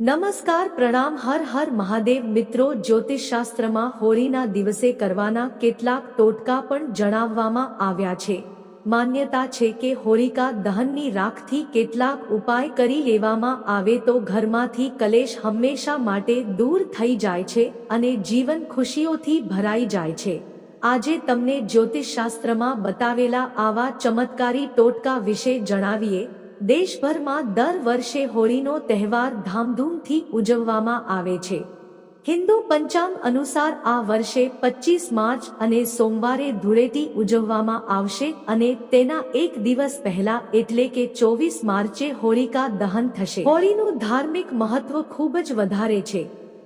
નમસ્કાર, પ્રણામ, હર હર મહાદેવ મિત્રો. જ્યોતિષશાસ્ત્રમાં હોળીના દિવસે કરવાના કેટલાક ટોટકા પણ જણાવવામાં આવ્યા છે. માન્યતા છે કે હોળિકા દહનની રાખથી કેટલાક ઉપાય કરી લેવામાં આવે તો ઘરમાંથી કલેશ હંમેશા માટે દૂર થઈ જાય છે અને જીવન ખુશીઓથી ભરાઈ જાય છે. આજે તમને જ્યોતિષશાસ્ત્રમાં બતાવેલા આવા ચમત્કારી ટોટકા વિશે જણાવીએ. દેશભરમાં દર વર્ષે હોળીનો તહેવાર ધામધૂમથી ઉજવવામાં આવે છે. હિન્દુ પંચાંગ અનુસાર આ વર્ષે પચીસ માર્ચ અને સોમવારે ધૂળેટી ઉજવવામાં આવશે અને તેના એક દિવસ પહેલા એટલે કે ચોવીસ માર્ચે હોળિકા દહન થશે. હોળીનું ધાર્મિક મહત્વ ખૂબ જ વધારે છે.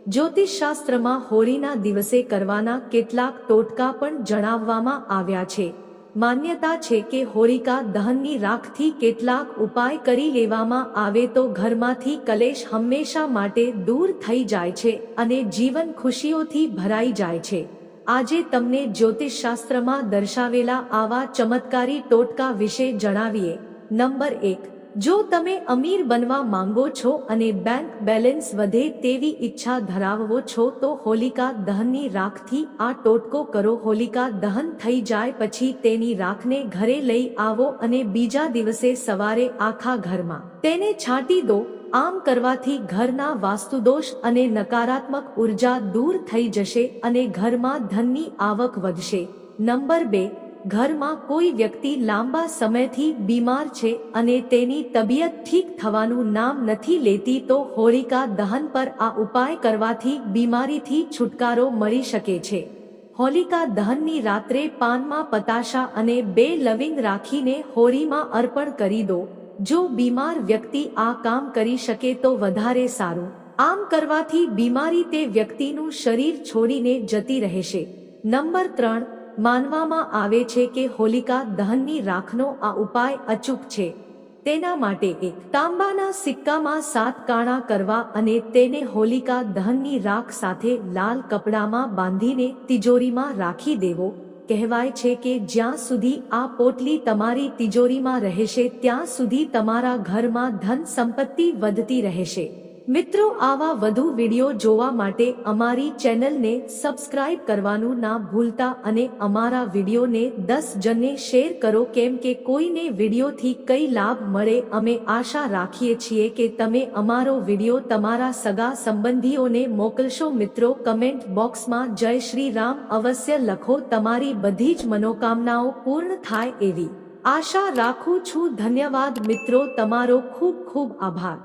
જ્યોતિષશાસ્ત્રમાં હોળીના દિવસે કરવાના કેટલાક ટોટકા પણ જણાવવામાં આવ્યા છે. માન્યતા છે કે હોળિકા દહનની રાખથી કેટલાક ઉપાય કરી લેવામાં આવે તો ઘરમાંથી કલેશ હંમેશા માટે દૂર થઈ જાય છે અને જીવન ખુશીઓથી ભરાઈ જાય છે. આજે તમને જ્યોતિષશાસ્ત્રમાં દર્શાવેલા આવા ચમત્કારી ટોટકા વિશે જણાવીએ. નંબર એક જો તમે અમીર બનવા માંગો છો અને બેંક બેલેન્સ વધે તેવી ઈચ્છા ધરાવો છો, તો હોલિકા દહનની રાખથી આ ટોટકો કરો. હોલિકા દહન થઈ જાય પછી તેની રાખને ઘરે લઈ આવો અને બીજા દિવસે સવારે આખા ઘરમાં તેને છાંટી દો. આમ કરવાથી ઘરના વાસ્તુદોષ અને નકારાત્મક ઊર્જા દૂર થઈ જશે અને ઘરમાં ધનની આવક વધશે. નંબર બે ઘરમાં કોઈ વ્યક્તિ લાંબા સમયથી બીમાર છે અને તેની તબિયત ઠીક થવાનું નામ નથી લેતી તો હોળિકા દહન પર આ ઉપાય કરવાથી બીમારીથી છુટકારો મળી શકે છે. હોલિકા દહનની રાત્રે પાનમાં પતાશા અને બે લવિંગ રાખીને હોળીમાં અર્પણ કરી દો. જો બીમાર વ્યક્તિ આ કામ કરી શકે તો વધારે સારું. આમ કરવાથી બીમારી તે વ્યક્તિનું શરીર છોડીને જતી રહેશે. નંબર ત્રણ માનવામાં આવે છે કે હોલિકા દહનની રાખનો આ ઉપાય અચૂક છે. તેના માટે એક તાંબાના સિક્કામાં સાત કાણા કરવા અને તેને હોલિકા દહનની રાખ સાથે લાલ કપડામાં બાંધીને તિજોરીમાં રાખી દેવો. કહેવાય છે કે જ્યાં સુધી આ પોટલી તમારી તિજોરીમાં રહેશે, ત્યાં સુધી તમારા ઘરમાં ધન સંપત્તિ વધતી રહેશે. મિત્રો, આવા વધુ વીડિયો જોવા માટે અમારી ચેનલને સબસ્ક્રાઇબ કરવાનું ના ભૂલતા અને અમારા વિડીયોને દસ જણને શેર કરો કેમ કે કોઈને વિડીયોથી કઈ લાભ મળે અમે આશા રાખીએ છીએ કે તમે અમારો વીડિયો તમારા સગા સંબંધીઓને મોકલશો. મિત્રો, કમેન્ટ બોક્સમાં જય શ્રી રામ અવશ્ય લખો. તમારી બધી જ મનોકામનાઓ પૂર્ણ થાય એવી. આશા રાખું છું. ધન્યવાદ મિત્રો, તમારો ખૂબ ખૂબ આભાર.